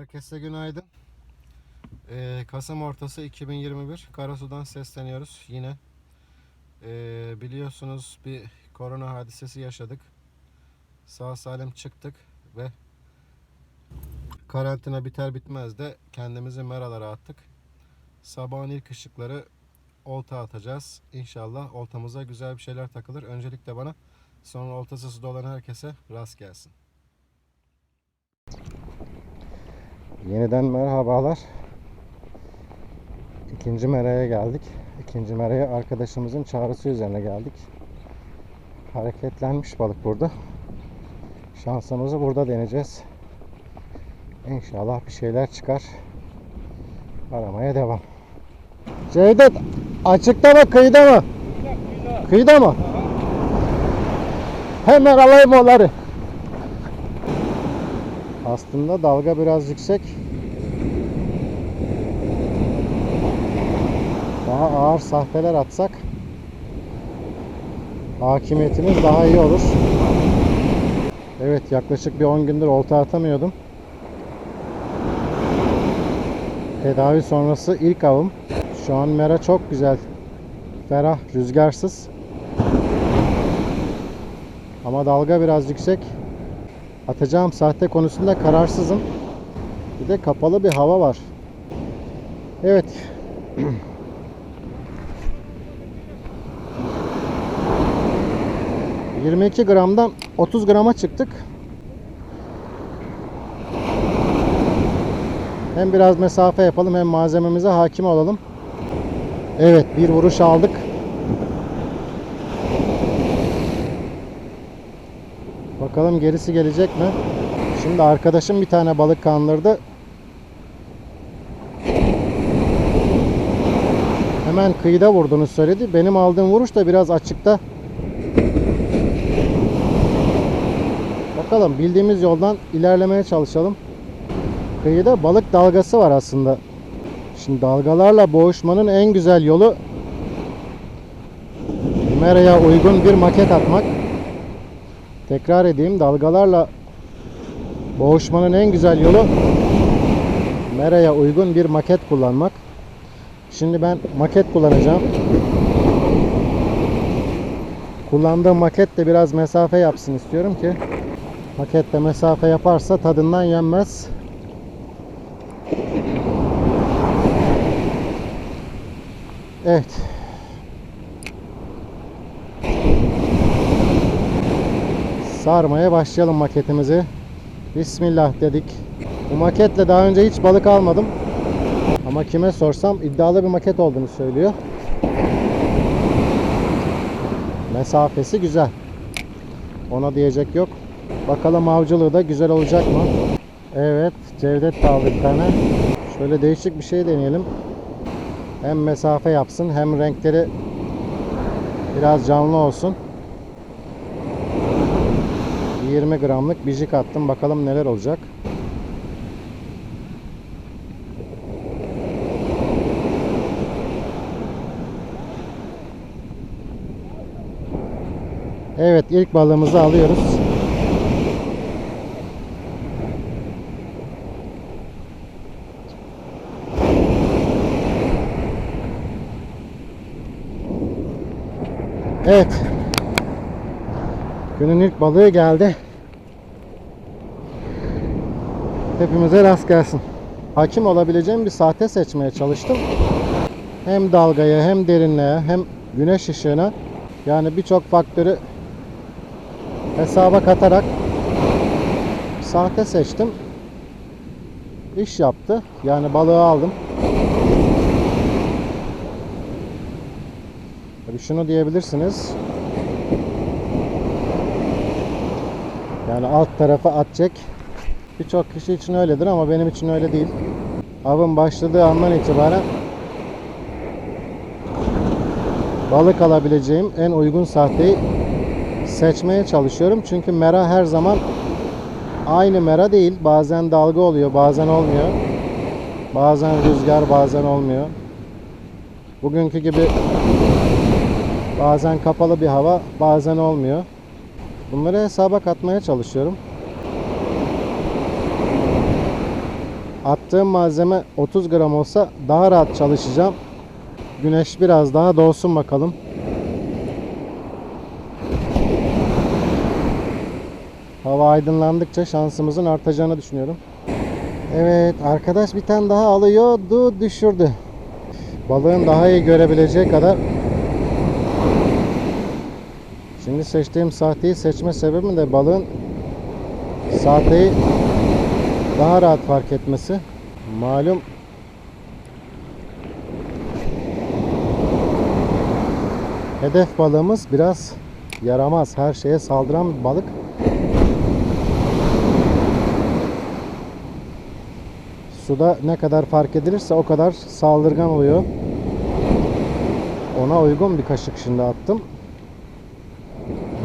Herkese günaydın. Ee, Kasım ortası 2021. Karasu'dan sesleniyoruz yine. Ee, biliyorsunuz bir korona hadisesi yaşadık. Sağ salim çıktık ve karantina biter bitmez de kendimizi meralara attık. Sabahın ilk ışıkları olta atacağız. İnşallah oltamıza güzel bir şeyler takılır. Öncelikle bana sonra oltası suda olan herkese rast gelsin. Yeniden merhabalar. İkinci meraya geldik. İkinci meraya arkadaşımızın çağrısı üzerine geldik. Hareketlenmiş balık burada. Şansımızı burada deneyeceğiz. İnşallah bir şeyler çıkar. Aramaya devam. Cevdet açıkta mı kıyıda mı? Kıyıda mı? Hemen alayım onları. Aslında dalga biraz yüksek. Daha ağır sahteler atsak hakimiyetimiz daha iyi olur. Evet yaklaşık bir 10 gündür olta atamıyordum. Tedavi sonrası ilk avım. Şu an mera çok güzel. Ferah, rüzgarsız. Ama dalga biraz yüksek. Atacağım sahte konusunda kararsızım. Bir de kapalı bir hava var. Evet. ...22 gramdan 30 grama çıktık. Hem biraz mesafe yapalım hem malzememize hakim olalım. Evet bir vuruş aldık. Bakalım gerisi gelecek mi? Şimdi arkadaşım bir tane balık kandırdı. Hemen kıyıda vurduğunu söyledi. Benim aldığım vuruş da biraz açıkta. Bakalım bildiğimiz yoldan ilerlemeye çalışalım. Kıyıda balık dalgası var aslında. Şimdi dalgalarla boğuşmanın en güzel yolu meraya uygun bir maket atmak. Tekrar edeyim dalgalarla boğuşmanın en güzel yolu meraya uygun bir maket kullanmak. Şimdi ben maket kullanacağım. Kullandığım maket de biraz mesafe yapsın istiyorum ki maket de mesafe yaparsa tadından yenmez. Evet. Sarmaya başlayalım maketimizi. Bismillah dedik. Bu maketle daha önce hiç balık almadım. Ama kime sorsam iddialı bir maket olduğunu söylüyor. Mesafesi güzel. Ona diyecek yok. Bakalım avcılığı da güzel olacak mı? Evet, Cevdet de aldı bir tane. Şöyle değişik bir şey deneyelim. Hem mesafe yapsın hem renkleri biraz canlı olsun. 20 gramlık bijik attım. Bakalım neler olacak. Evet ilk balığımızı alıyoruz. Evet. Günün ilk balığı geldi. Hepimize rast gelsin. Hakim olabileceğim bir sahte seçmeye çalıştım. Hem dalgaya hem derinliğe hem güneş ışığına yani birçok faktörü hesaba katarak sahte seçtim. İş yaptı. Yani balığı aldım. Tabii şunu diyebilirsiniz. Yani alt tarafa atacak. Birçok kişi için öyledir ama benim için öyle değil. Avın başladığı andan itibaren balık alabileceğim en uygun sahteyi seçmeye çalışıyorum. Çünkü mera her zaman aynı mera değil. Bazen dalga oluyor, bazen olmuyor. Bazen rüzgar, bazen olmuyor. Bugünkü gibi bazen kapalı bir hava, bazen olmuyor. Bunları hesaba katmaya çalışıyorum. attığım malzeme 30 gram olsa daha rahat çalışacağım. Güneş biraz daha doğsun bakalım. Hava aydınlandıkça şansımızın artacağını düşünüyorum. Evet arkadaş bir tane daha alıyordu düşürdü. Balığın daha iyi görebileceği kadar Şimdi seçtiğim sahteyi seçme sebebim de balığın sahteyi daha rahat fark etmesi. Malum hedef balığımız biraz yaramaz. Her şeye saldıran bir balık. Suda ne kadar fark edilirse o kadar saldırgan oluyor. Ona uygun bir kaşık şimdi attım.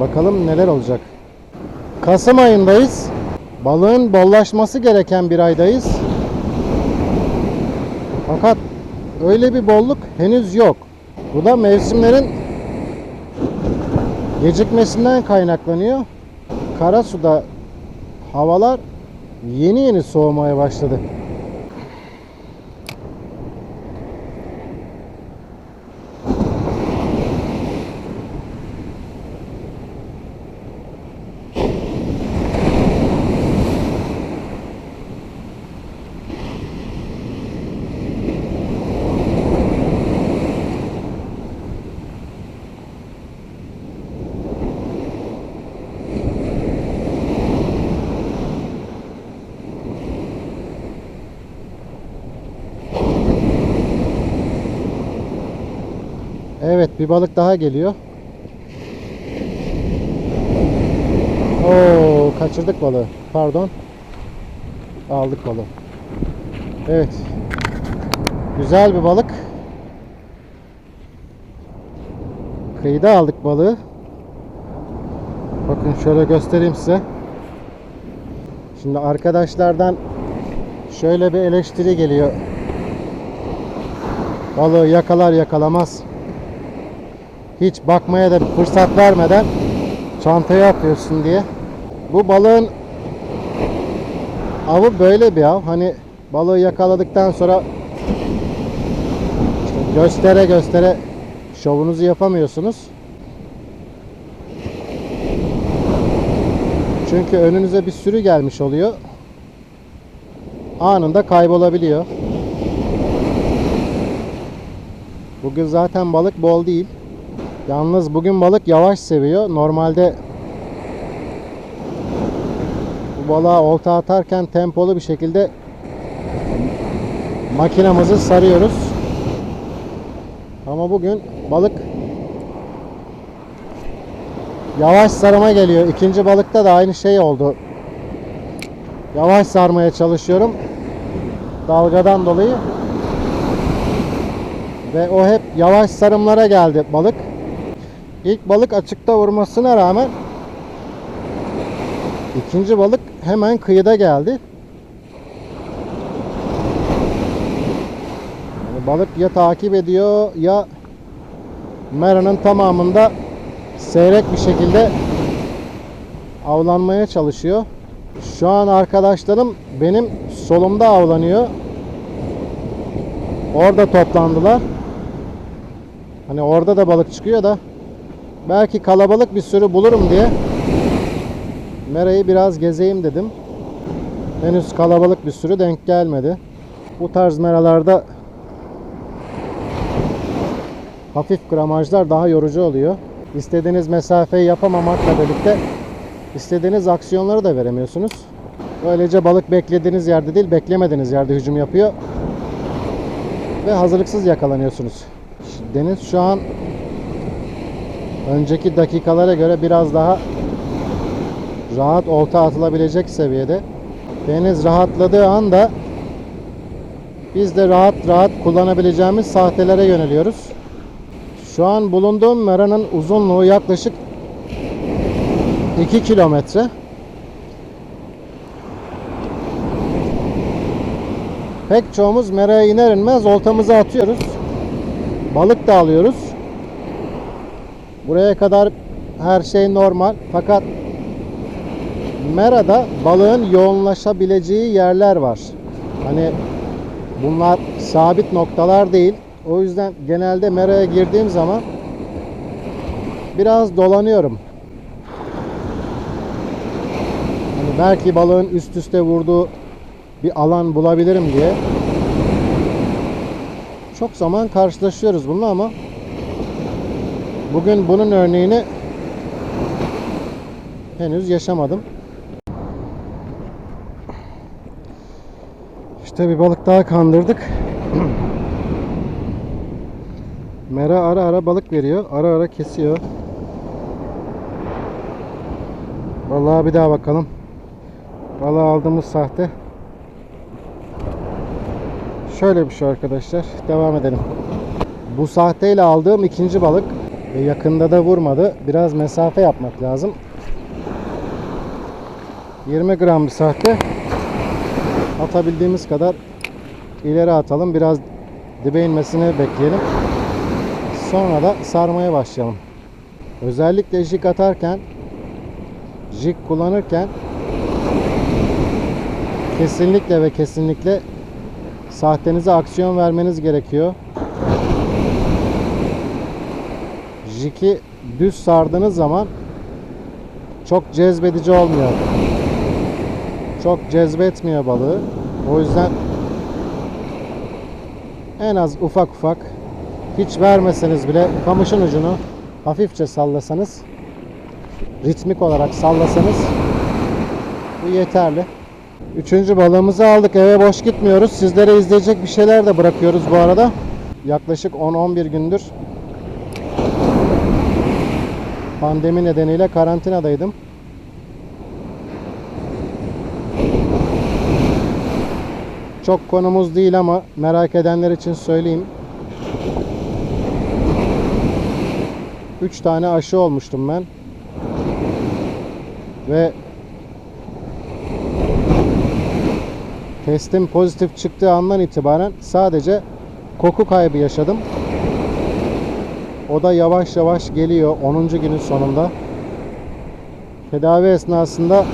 Bakalım neler olacak. Kasım ayındayız. Balığın bollaşması gereken bir aydayız. Fakat öyle bir bolluk henüz yok. Bu da mevsimlerin gecikmesinden kaynaklanıyor. Kara suda havalar yeni yeni soğumaya başladı. Evet bir balık daha geliyor. Oo kaçırdık balığı. Pardon. Aldık balığı. Evet. Güzel bir balık. Kıyıda aldık balığı. Bakın şöyle göstereyim size. Şimdi arkadaşlardan şöyle bir eleştiri geliyor. Balığı yakalar yakalamaz hiç bakmaya da bir fırsat vermeden çantaya atıyorsun diye. Bu balığın avı böyle bir av. Hani balığı yakaladıktan sonra göstere göstere şovunuzu yapamıyorsunuz. Çünkü önünüze bir sürü gelmiş oluyor. Anında kaybolabiliyor. Bugün zaten balık bol değil. Yalnız bugün balık yavaş seviyor. Normalde bu balığa olta atarken tempolu bir şekilde makinamızı sarıyoruz. Ama bugün balık yavaş sarıma geliyor. İkinci balıkta da aynı şey oldu. Yavaş sarmaya çalışıyorum. Dalgadan dolayı. Ve o hep yavaş sarımlara geldi balık. İlk balık açıkta vurmasına rağmen ikinci balık hemen kıyıda geldi. Yani balık ya takip ediyor ya meranın tamamında seyrek bir şekilde avlanmaya çalışıyor. Şu an arkadaşlarım benim solumda avlanıyor. Orada toplandılar. Hani orada da balık çıkıyor da belki kalabalık bir sürü bulurum diye Mera'yı biraz gezeyim dedim. Henüz kalabalık bir sürü denk gelmedi. Bu tarz meralarda hafif gramajlar daha yorucu oluyor. İstediğiniz mesafeyi yapamamakla birlikte istediğiniz aksiyonları da veremiyorsunuz. Böylece balık beklediğiniz yerde değil, beklemediğiniz yerde hücum yapıyor. Ve hazırlıksız yakalanıyorsunuz. Deniz şu an önceki dakikalara göre biraz daha rahat olta atılabilecek seviyede. Deniz rahatladığı anda biz de rahat rahat kullanabileceğimiz sahtelere yöneliyoruz. Şu an bulunduğum meranın uzunluğu yaklaşık 2 kilometre. Pek çoğumuz meraya iner inmez oltamızı atıyoruz. Balık da alıyoruz. Buraya kadar her şey normal. Fakat merada balığın yoğunlaşabileceği yerler var. Hani bunlar sabit noktalar değil. O yüzden genelde meraya girdiğim zaman biraz dolanıyorum. Hani belki balığın üst üste vurduğu bir alan bulabilirim diye. Çok zaman karşılaşıyoruz bununla ama bugün bunun örneğini henüz yaşamadım. İşte bir balık daha kandırdık. Mera ara ara balık veriyor. Ara ara kesiyor. Vallahi bir daha bakalım. Balığı aldığımız sahte. Şöyle bir şey arkadaşlar. Devam edelim. Bu sahteyle aldığım ikinci balık. E, yakında da vurmadı. Biraz mesafe yapmak lazım. 20 gram bir sahte. Atabildiğimiz kadar ileri atalım. Biraz dibe inmesini bekleyelim. Sonra da sarmaya başlayalım. Özellikle jig atarken jig kullanırken kesinlikle ve kesinlikle sahtenize aksiyon vermeniz gerekiyor. Jig'i düz sardığınız zaman çok cezbedici olmuyor. Çok cezbetmiyor balığı. O yüzden en az ufak ufak hiç vermeseniz bile kamışın ucunu hafifçe sallasanız ritmik olarak sallasanız bu yeterli. Üçüncü balığımızı aldık. Eve boş gitmiyoruz. Sizlere izleyecek bir şeyler de bırakıyoruz bu arada. Yaklaşık 10-11 gündür pandemi nedeniyle karantinadaydım. Çok konumuz değil ama merak edenler için söyleyeyim. 3 tane aşı olmuştum ben. Ve testim pozitif çıktığı andan itibaren sadece koku kaybı yaşadım. O da yavaş yavaş geliyor 10. günün sonunda. Tedavi esnasında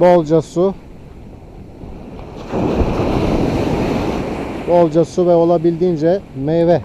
bolca su, bolca su ve olabildiğince meyve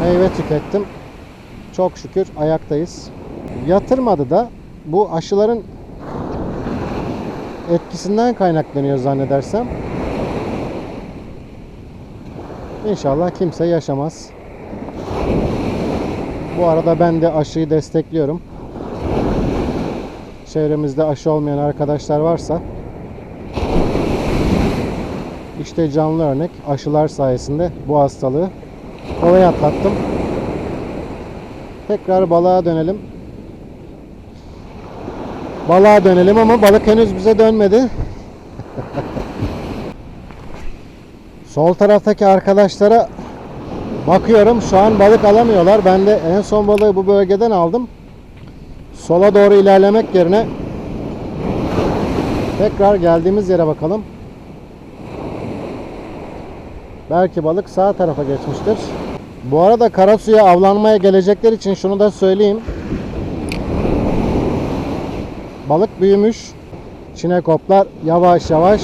meyve tükettim. Çok şükür ayaktayız. Yatırmadı da bu aşıların etkisinden kaynaklanıyor zannedersem. İnşallah kimse yaşamaz. Bu arada ben de aşıyı destekliyorum. Çevremizde aşı olmayan arkadaşlar varsa işte canlı örnek aşılar sayesinde bu hastalığı kolay atlattım. Tekrar balığa dönelim. Balığa dönelim ama balık henüz bize dönmedi. Sol taraftaki arkadaşlara bakıyorum. Şu an balık alamıyorlar. Ben de en son balığı bu bölgeden aldım. Sola doğru ilerlemek yerine tekrar geldiğimiz yere bakalım. Belki balık sağ tarafa geçmiştir. Bu arada Karasu'ya avlanmaya gelecekler için şunu da söyleyeyim. Balık büyümüş. Çinekoplar yavaş yavaş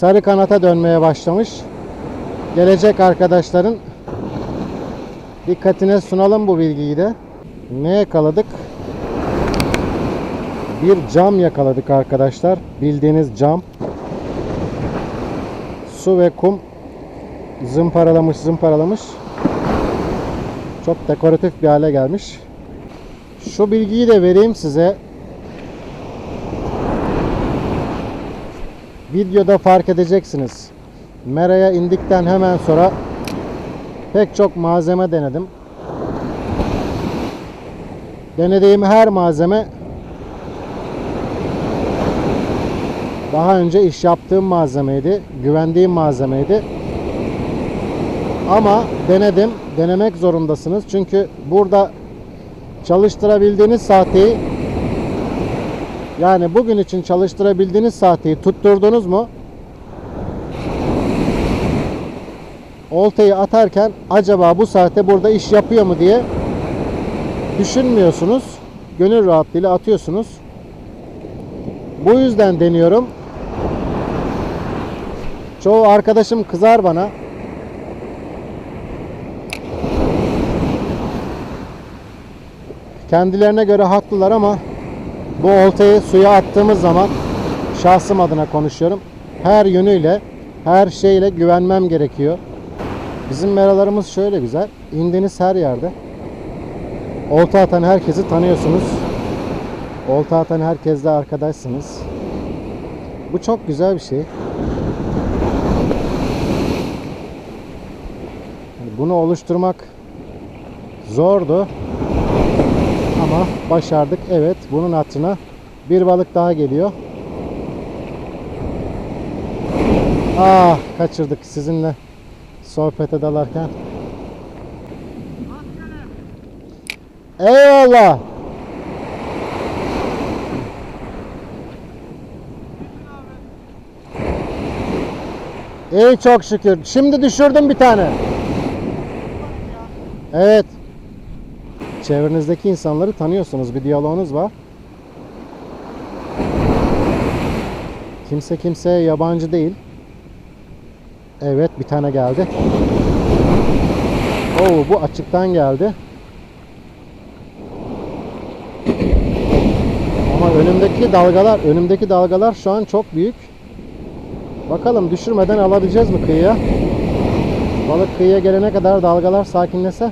sarı kanata dönmeye başlamış. Gelecek arkadaşların dikkatine sunalım bu bilgiyi de. Ne yakaladık? Bir cam yakaladık arkadaşlar. Bildiğiniz cam. Su ve kum zımparalamış zımparalamış. Çok dekoratif bir hale gelmiş. Şu bilgiyi de vereyim size. Videoda fark edeceksiniz. Mera'ya indikten hemen sonra pek çok malzeme denedim. Denediğim her malzeme daha önce iş yaptığım malzemeydi, güvendiğim malzemeydi. Ama denedim, denemek zorundasınız. Çünkü burada çalıştırabildiğiniz saati yani bugün için çalıştırabildiğiniz saati tutturdunuz mu? Oltayı atarken acaba bu saate burada iş yapıyor mu diye düşünmüyorsunuz. Gönül rahatlığıyla atıyorsunuz. Bu yüzden deniyorum. Çoğu arkadaşım kızar bana. Kendilerine göre haklılar ama bu oltayı suya attığımız zaman şahsım adına konuşuyorum. Her yönüyle, her şeyle güvenmem gerekiyor. Bizim meralarımız şöyle güzel. İndiniz her yerde. Olta atan herkesi tanıyorsunuz. Olta atan herkesle arkadaşsınız. Bu çok güzel bir şey. Bunu oluşturmak zordu. Ama başardık. Evet, bunun hatırına bir balık daha geliyor. Ah, kaçırdık sizinle sohbete dalarken. Eyvallah. İyi çok şükür. Şimdi düşürdüm bir tane. Evet. Çevrenizdeki insanları tanıyorsunuz. Bir diyaloğunuz var. Kimse kimseye yabancı değil. Evet bir tane geldi. Oo bu açıktan geldi. Ama önümdeki dalgalar, önümdeki dalgalar şu an çok büyük. Bakalım düşürmeden alabileceğiz mi kıyıya? Balık kıyıya gelene kadar dalgalar sakinlese.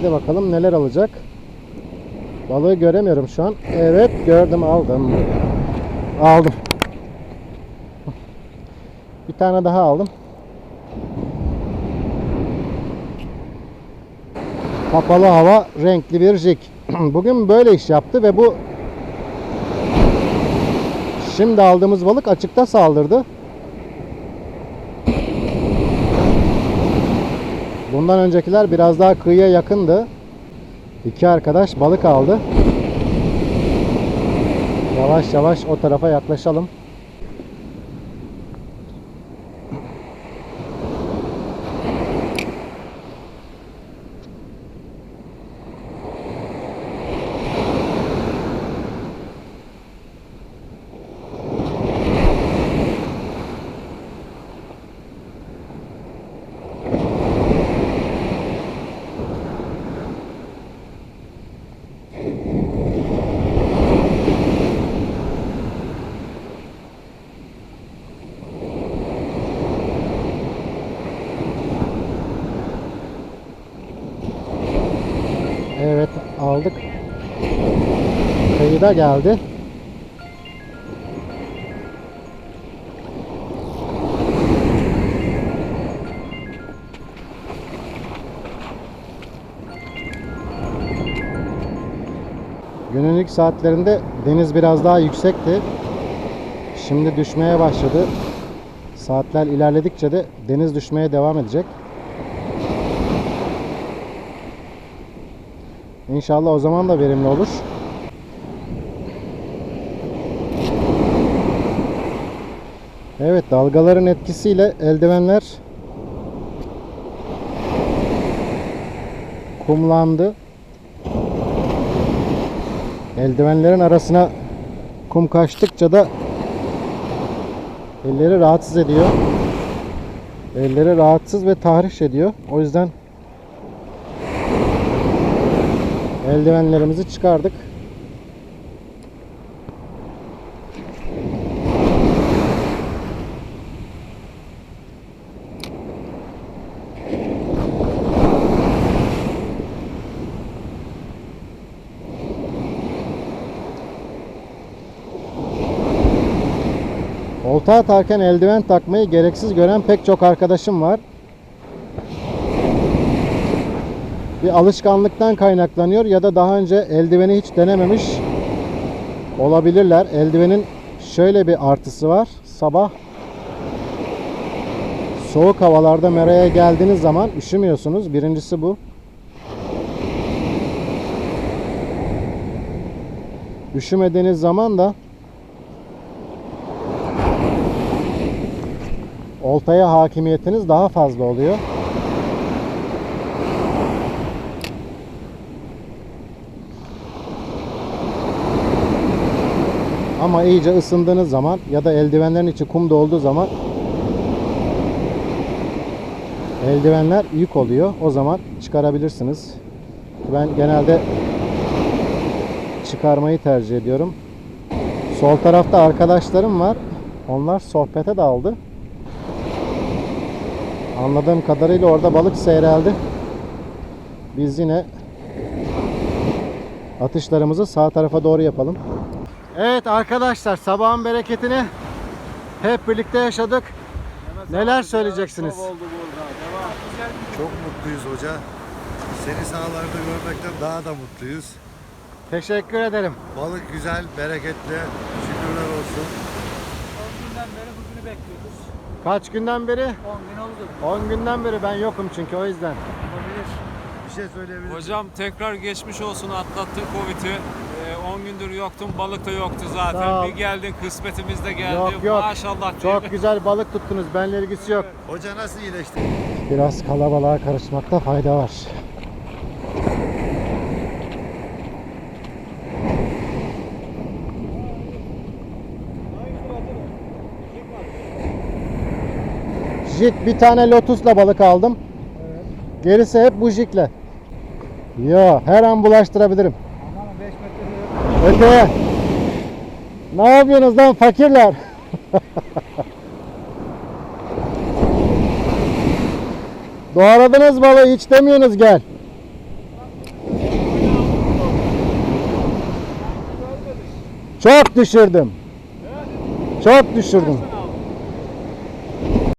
Hadi bakalım neler alacak. Balığı göremiyorum şu an. Evet gördüm aldım. Aldım. Bir tane daha aldım. Kapalı hava renkli bir jig. Bugün böyle iş yaptı ve bu şimdi aldığımız balık açıkta saldırdı. Bundan öncekiler biraz daha kıyıya yakındı. İki arkadaş balık aldı. Yavaş yavaş o tarafa yaklaşalım. Evet aldık. Kıyıda geldi. Günün ilk saatlerinde deniz biraz daha yüksekti. Şimdi düşmeye başladı. Saatler ilerledikçe de deniz düşmeye devam edecek. İnşallah o zaman da verimli olur. Evet dalgaların etkisiyle eldivenler kumlandı. Eldivenlerin arasına kum kaçtıkça da elleri rahatsız ediyor. Elleri rahatsız ve tahriş ediyor. O yüzden eldivenlerimizi çıkardık. Olta atarken eldiven takmayı gereksiz gören pek çok arkadaşım var. bir alışkanlıktan kaynaklanıyor ya da daha önce eldiveni hiç denememiş olabilirler. Eldivenin şöyle bir artısı var. Sabah soğuk havalarda meraya geldiğiniz zaman üşümüyorsunuz. Birincisi bu. Üşümediğiniz zaman da oltaya hakimiyetiniz daha fazla oluyor. Ama iyice ısındığınız zaman ya da eldivenlerin içi kum dolduğu zaman eldivenler yük oluyor. O zaman çıkarabilirsiniz. Ben genelde çıkarmayı tercih ediyorum. Sol tarafta arkadaşlarım var. Onlar sohbete daldı. Anladığım kadarıyla orada balık seyreldi. Biz yine atışlarımızı sağ tarafa doğru yapalım. Evet arkadaşlar sabahın bereketini hep birlikte yaşadık. Neler söyleyeceksiniz? Çok mutluyuz hoca. Seni sahalarda görmekten daha da mutluyuz. Teşekkür ederim. Balık güzel, bereketli. Şükürler olsun. 10 günden beri bugünü bekliyoruz. Kaç günden beri? 10 gün oldu. 10 günden beri ben yokum çünkü o yüzden. Olabilir. Bir şey söyleyebilir miyim? Hocam tekrar geçmiş olsun atlattın Covid'i. Ee, 10 gündür yoktun, balık da yoktu zaten. Bir geldin, kısmetimiz de geldi. Yok, yok. Maşallah. Çok güzel balık tuttunuz. Benle ilgisi yok. Hoca nasıl iyileşti? Biraz kalabalığa karışmakta fayda var. Jig bir tane lotusla balık aldım. Gerisi hep bu jigle. Yo her an bulaştırabilirim. Ama 5 metre yok. Öteye. Ne yapıyorsunuz lan fakirler? Doğradınız balığı hiç demiyorsunuz gel. Çok düşürdüm. Çok düşürdüm.